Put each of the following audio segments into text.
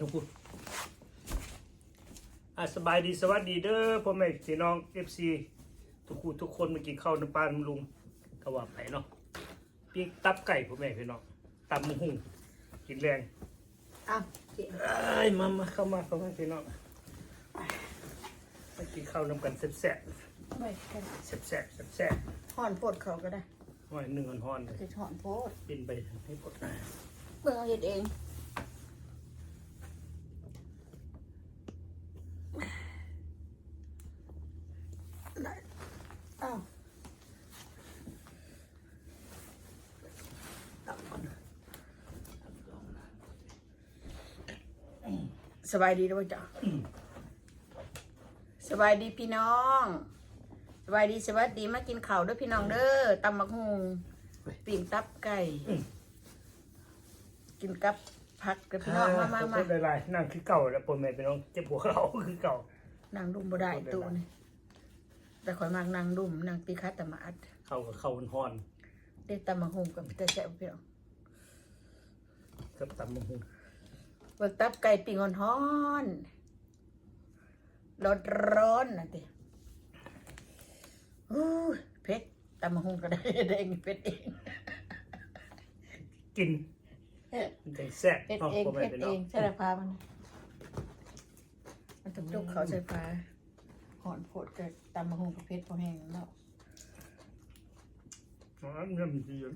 ทุกคนอะสบายดีสวัสดีเด้อพ่อแม่พี่น้องเอฟซีทุกคู่ทุกคนมากินข้าวน้ำปลาน้ำลุงก็ว่าไปเนาะปิ้งตับไก่พ่อแม่พี่น้องตำมะฮุ่งกินแรงอ้าวเจ๊เอ้ยมามาเข้ามาเข้ามาพี่น้องมากินข้าวน้ำกันแซ่บไม่กันๆแซ่บๆแซ่บแซ่บห่อนโพดเขาก็ได้ๆห้อยหนึ่งห่อนๆเลยคือห่อนโพดปิ้นไปให้ปดหน้าเมื่อเอาเห็ดเอง สบายดีด้วยจ้ะสบายดีพี่น้องสบายดีสวัสดีมากินข้าวด้วยพี่น้องเด้อตำมักฮุงปิ่งตับไก่ กินกับผักกับพี่น้องมามามาขอบคุณหลายๆนั่งคือเก่าแล้วพ่อแม่พี่น้องเจ็บหัวเข่าคือเก่านั่งดุมบ่ได้ตู้นี่แต่ข่อยมากนั่งดุมนั่งตีคัดตะมาอัดเข้ากับเข้าห่อนได้ตำมักฮุงกับแต่แซ่บพี่น้องๆกับตำมะฮุ่ง เบิกตับไก่ปิ่งฮ้อนๆร้อนร้อนๆน่ะติอู้ยเผ็ดตำมักฮุงก็ได้ได้เองเผ็ดเองกินมันจะแซ่บเผ็ดเนาะเองพ่อแม่เผ็ดพี่เอน้องงใช่ละพามันมันต้องยกเขาใส่ฟ้าหอนโผดกับตำมักฮุงกับเผ็ดพอแห้งแล้วอ๋ออันนี้มันดีอยู่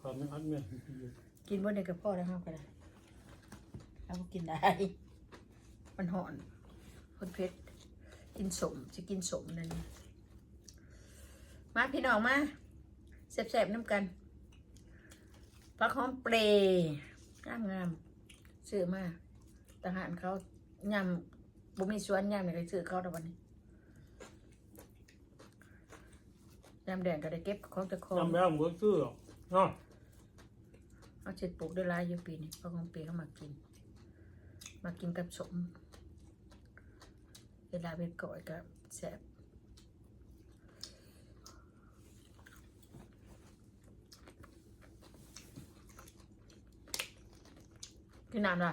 ความไม่อันเนี่ยมันดีอยู่ กินบนในกระเพาะได้ห้าก็ได้เราก็กินได้ มันหอนคนเพชรกินสมจะกินสมนั่นมาพี่น้องมาแซ่บๆน้ำกันผักหอมเปรย์งามงามซื้อมาทหารเขายำบ่มีสวนยำเนี่ยก็ซื้อเขาต่วันนี้ยำแดงก็ได้เก็บของตะคองจำไม่ได้ผมก็ซื้อหรอกเนาะ เอาเจ็ดปลูกได้หลายอยู่ปีนี้เพราะของปีเขามากิน มากินกับสมเวลาเป็นก่อยกับแซ่บกินน้ำล่ะ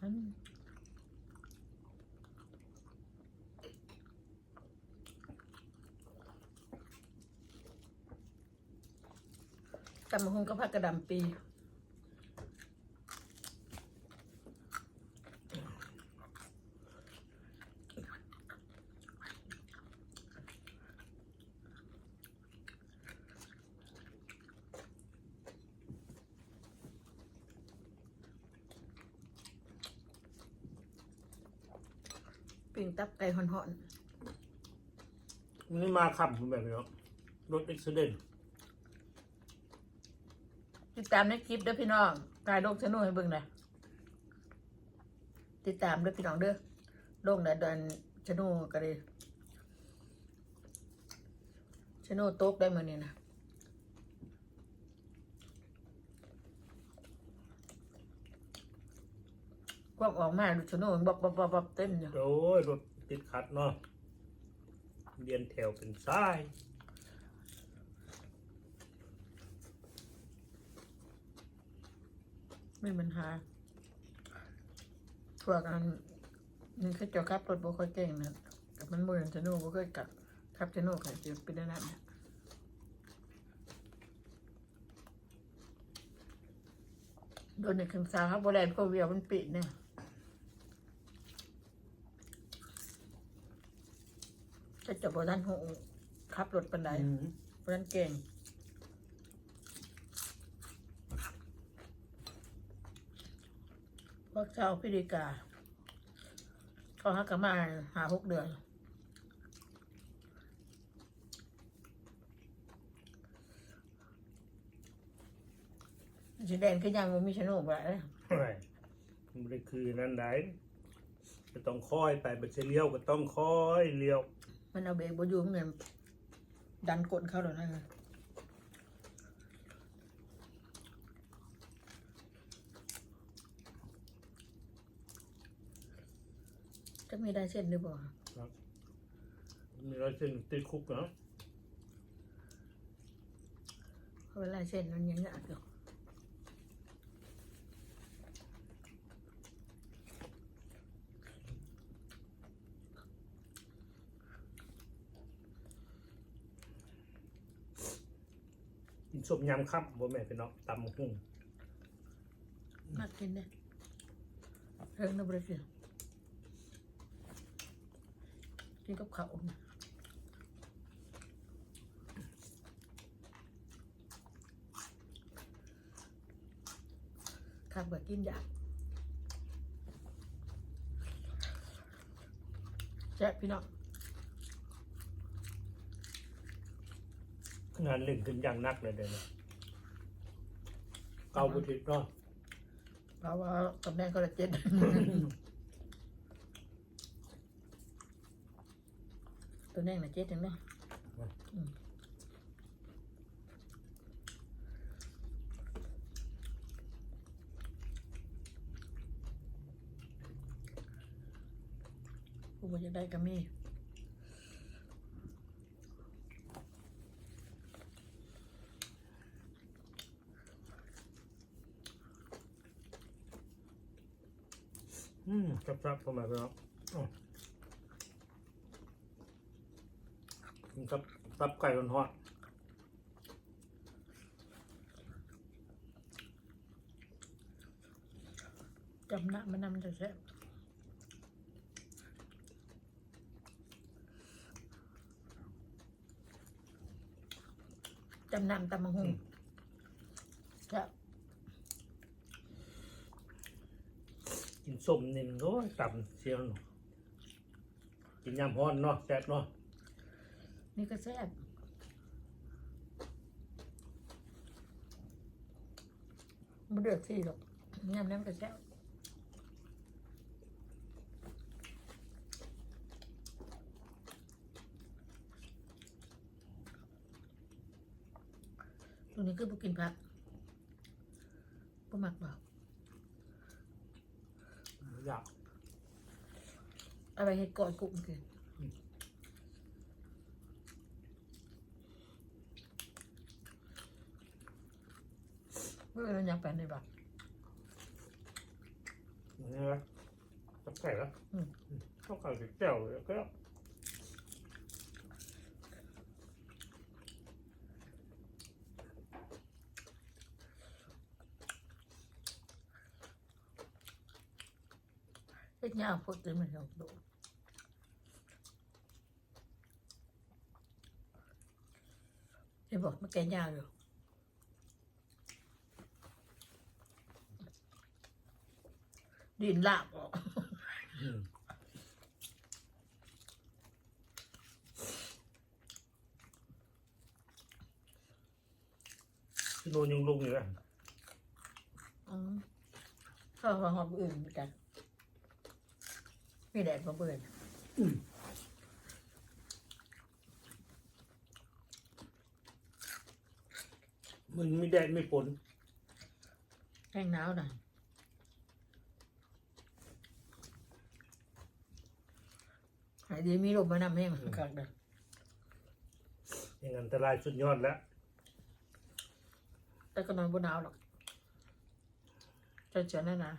อืม ตำมะฮงก็ผักกระดำปีปิ่งตับไก่ห่อนวันนี่มาขับแบบนี้เนาะรถเอ็กซ์เดนติด ตามในคลิปเด้อพี่น้องกายโลกชะโนูให้เบิ่งหน่อยติดตามเด้อพี่น้องเด้อโลกนะเดินชะโนูก็เลยชะโนูโต๊กได้มื้อนี้นะความออกมาดูชะโนูมันบับบบบับบับเต็มอยู่โอ้ยรถติดขัดเนาะเรียนแถวเป็นซ้าย ไม่มีปัญหาพวกอันนี่คือเจ้าขับรถบ่ค่อยเก่งนะกับมันบ่อย่างชะโนูบ่เคยกลับขับชะโนูค่ะจะเป็นได้นั่นนะโดนในคำสาครับบ่ได้เพราะเวียมันปิดเนี่ยจะจะบ่ทันหูขับรถปานใดอืมบ่ทันเก่ง พวกเจ้าพิธิกาเขาหักกันมาหาหกเดือนสีแดงคือยังมันมีชะโนกแบบไม่มันไม่ได้คือนั่นได้ก็ต้องคอยไปบัตรเลี้ยวก็ต้องคอยเลี้ยว มันเอาเบรกบอยู่เหมือนดันกดเข้าหรอนั่นนะ จะมีได้เส้นหรือเปล่ามีลายเส้นติดคุกนะเวลาเส้นมันยังยากอยู่สมยำครับบ่แม่พี่น้องตำหุ้งมากินเนี่ยเรื่องนบริกิน กินกับข้าวนะข้าวแบบกินอยากแซ่บพี่น้องงานเล่นขึ้นอย่างหนักเลยเด้อเนี่ยเกาบุตรเนาะ เพราะว่าตำแหน่งก็ละเจ็ด ตัวแน่งละเจ็ดจังเนาะอืมผู้บริได้ก็มีอืมครับๆพ่อแม่พี่น้องอ้อกิน ครับตับไก่ร้อนๆจำหน้ามันนำจะแซ่บจำนำตำมังหุงจะกินส้มนี่มันก็ต่ำเสียงเนาะกินยำฮ้อนเนาะแซ่บเนาะ นี่ก็แซ่บมันเดือดสิหรอกยำน้ำก็แซ่บตรงนี้คือบุกินผักบ่มักเปล่าอยากเอาไปเห็ดกอดกุ้งกิน เมื่อเราอยากไปในบ้านนี่นะตับไก่ละอืมข้าวไก่กับแจ่วแล้วก็เฮ็ดยาวพดเลยมันเอาโดดเห็นบอกมันแกนยาวอยู่ ดินลาบออกอืมที่โดนยุงลุงอยู่แล้วอืมเข้าหอมอื่นเหมือนกันมีแดดมาเบื่อมันไม่แดดไม่ฝนแห้งหนาวหน่อย หายดีมีลมมานำแห้งกักเด้อยังอันตรายสุดยอดแล้วแต่ก็นอนบนหนาวหรอกจะเจอแน่นะ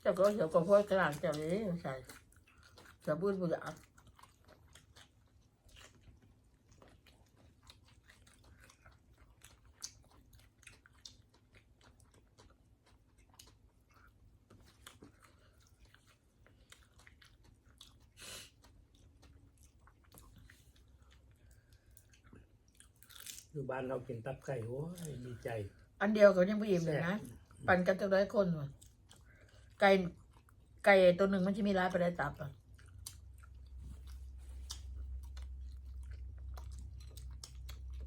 เจ้าก็เดี๋ยวก็พ่อกลางเจ้าเลยใส่จะบุญบุญอะ อยู่บ้านเรากินตับไก่โอ้ยดีใจ อันเดียวก็ยังไม่อิ่มเลยนะ ปั่นกันจะร้อยคนว่ะไก่ไก่ตัวหนึ่งมันจะมีร้ายไปได้ตับอะ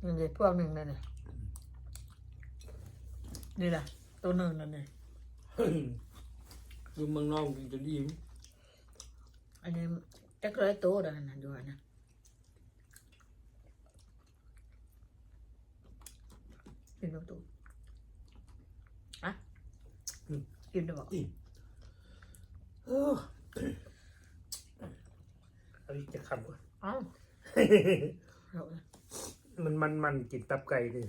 นี่เลยพวกหนึ่งนั่นน่ะนี่แหละตัวหนึ่งนั่นนี่อยู่เมืองนอกกินจะดีมั้ยอันนี้จักร้อยตัวนั่นน่ะดูอันนะ กินประตูอะกินได้บอกอิ่มเออเอาอีกจะคำก่อนเอ้าเอาละมันมันมันกินตับไก่ดิ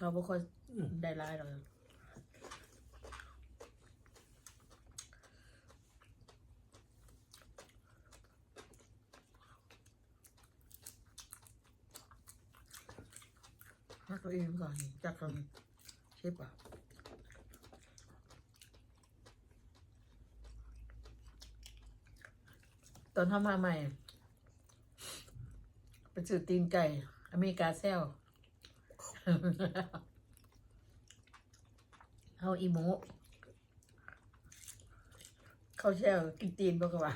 เขาวบ่ค่อยได้ร้ายหรอกถ้าตัวเองก่อนจักกันใช่ปะตอนทำมาใหม่ไปซื้อตีนไก่ อเมริกาเซล เอาอีโมเขาแช่กินตีนบอกว่า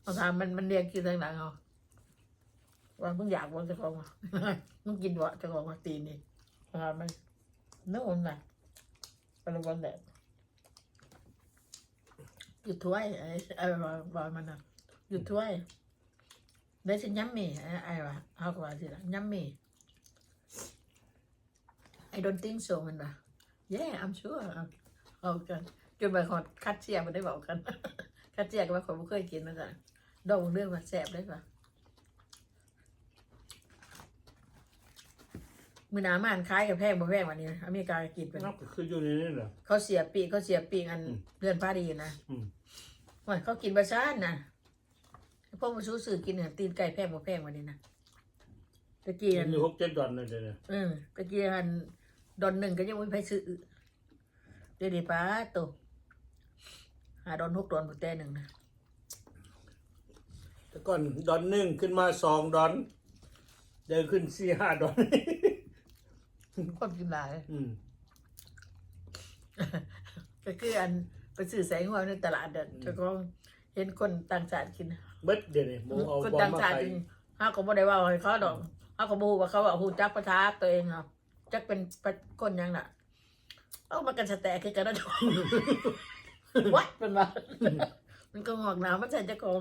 เอาถามมันมันเรียกกินทางหลังเอาว่ามึงอยากวันจะของมึงกินวะจะของมาตีนนี่อาถามมันโน่นน่ะไปลงวันแดดหยุดถ้วยไอ้ไอ้บอยบอยมันน่ะหยุดถ้วย ได้ฉันย้ำมีไอ้ไอ้วะเอากว่าสิละย้ำมี I don't think so มันว่ะ yeah I'm sure เอากันจนไปขอคัดเชียร์มันได้บอกกัน คัดเชียร์ก็ว่าคนไม่เคยกินมาจ้ะดองเรื่องว่าแซ่บได้ปะมือหนามันคล้ายกับแพงบ่แพงวันนี้อเมริกากินไปนับก็คืออยู่ในนี้เหรอเขาเสียปีกเขาเสียปีกอันอืมเพื่อนป้าดีนะอืมว่าเขากินประชานนะ พวกมาซื้อสื่อกินเนี่ยตีนไก่แพงบ่แพงวันนี้นะตะกี้กิอันนอยู่หกเจ็ดดอนเลยเดี๋ยวนี้เออตะกี้อันดอนหนึ่งก็ยังไม่ไปซื้อเดี๋ยวนี้ป้าโตหาดอนหกดอนบุแต่หนึ่งนะแต่ก่อนดอนหนึ่งขึ้นมาสองดอนเดินขึ้นสี่ห้าดอนคนกินหลายอืมก็คืออันไปซื้อแสงหัวในตลาดเด็ดจะก็เห็นคนต่างชาติกิน เบิดเดี๋ยวนี้โมเอาคนบอมต่างมาชาติใส่กินเขาก็บ่ได้ว่าให้เขาดอกเขาก็บฮูว่าเขาว่าหูจักประทาตัวเองครับจักเป็นเป็นคนหยังน่ะเอามากันสแตกคือกันนะทุกวัดเป็นว่ามันก็งอกหนาวมันใส่เจ้าของ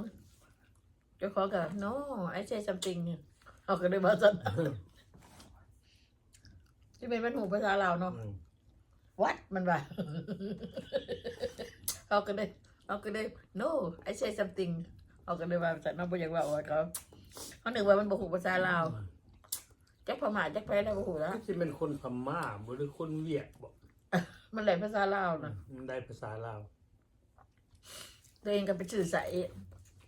เจ้าของกับ no I say something เขาก็ได้บอกสันที่เป็นมันหูภาษาลาวเนาะ อืมวัดมันว่า เขาก็ได้เขาก็ได้ no I say something เขาก็ได้ว่าแต่น้องบ่อยากว่าว่าเขาเขาหนึ่งว่ามันบ่หูภาษาลาวจักพม่าจักแพ้ได้บ่หูแล้วที่เป็นคนพม่าบ่หรือคนเวียดบอกมันแหลมภาษาลาวนะมันได้ภาษาลาวตัวเองก็ไปสื่อใส่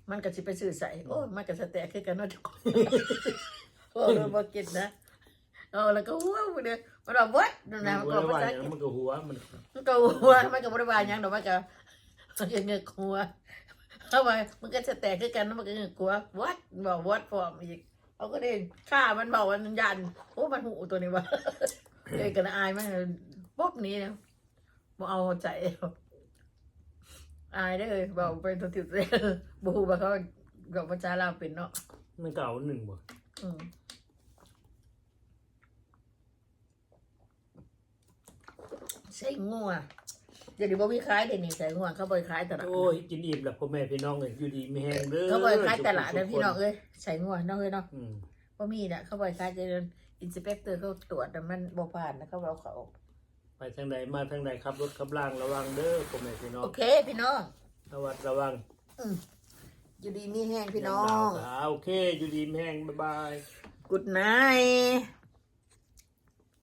มันก็สิไปสื่อใส่โอ้ยมันก็สแตกคือกันเนาะทุกคนโอ้ยบ่กินนะเออแล้วก็หัวมันเนี่ยมันว่าวัดนั่นมันะนมันบ่ก็ได้ภาว่าษาอย่างนั้นมันก็หัวมันมันก็หัวมันก็บ่ได้ว่าหยังดอกมันก็มันก็เงือกหัว เข้าไปมันก็จะแตกคือกันแล้วมันก็เงือกหัววัดบอกวัดฟอร์มอีกเขาก็ได้ฆ่ามันบอกว่ามันยันโอ้มันหูตัวนี้วะเลยกันอายมันปุ๊บนี้นะบ่เอาใจอายได้เลยบอกเป็นตัวติดเลยบ่ฮู้ว่าเขาบอกภาษาลาวเป็นเนาะมันก็เอาหนึ่งบ่อืมใส่งัว เดี๋ยวนี้บ่มีขายเดี๋ยวนี้ใส่งัวเขาบ่อยขายตลาดโอ้ยกินอิ่มแล้วพ่อแม่พี่น้องเลยอยู่ดีไม่แห้งเด้อเขาบ่อยขายตลาดนะทุกคพี่น้องเอ้ยใส่งัวน้องเอ้ยเนาะอืมบ่มีน่ะเขาบ่อยขายจะเดินอินสเปกเตอร์เขาตรวจแต่มันบ่ผ่านนะเขาเอาเขาไปทางใดมาทางใดขับรถขับล่างระวังเด้อพ่อแม่พี่น้องโอเคพี่น้องระวัดระวังอยู่ดีมีแห้งพี่น้องยามหนาวก็โอเคอยู่ดีไม่แห้งบ๊ายบาย Good night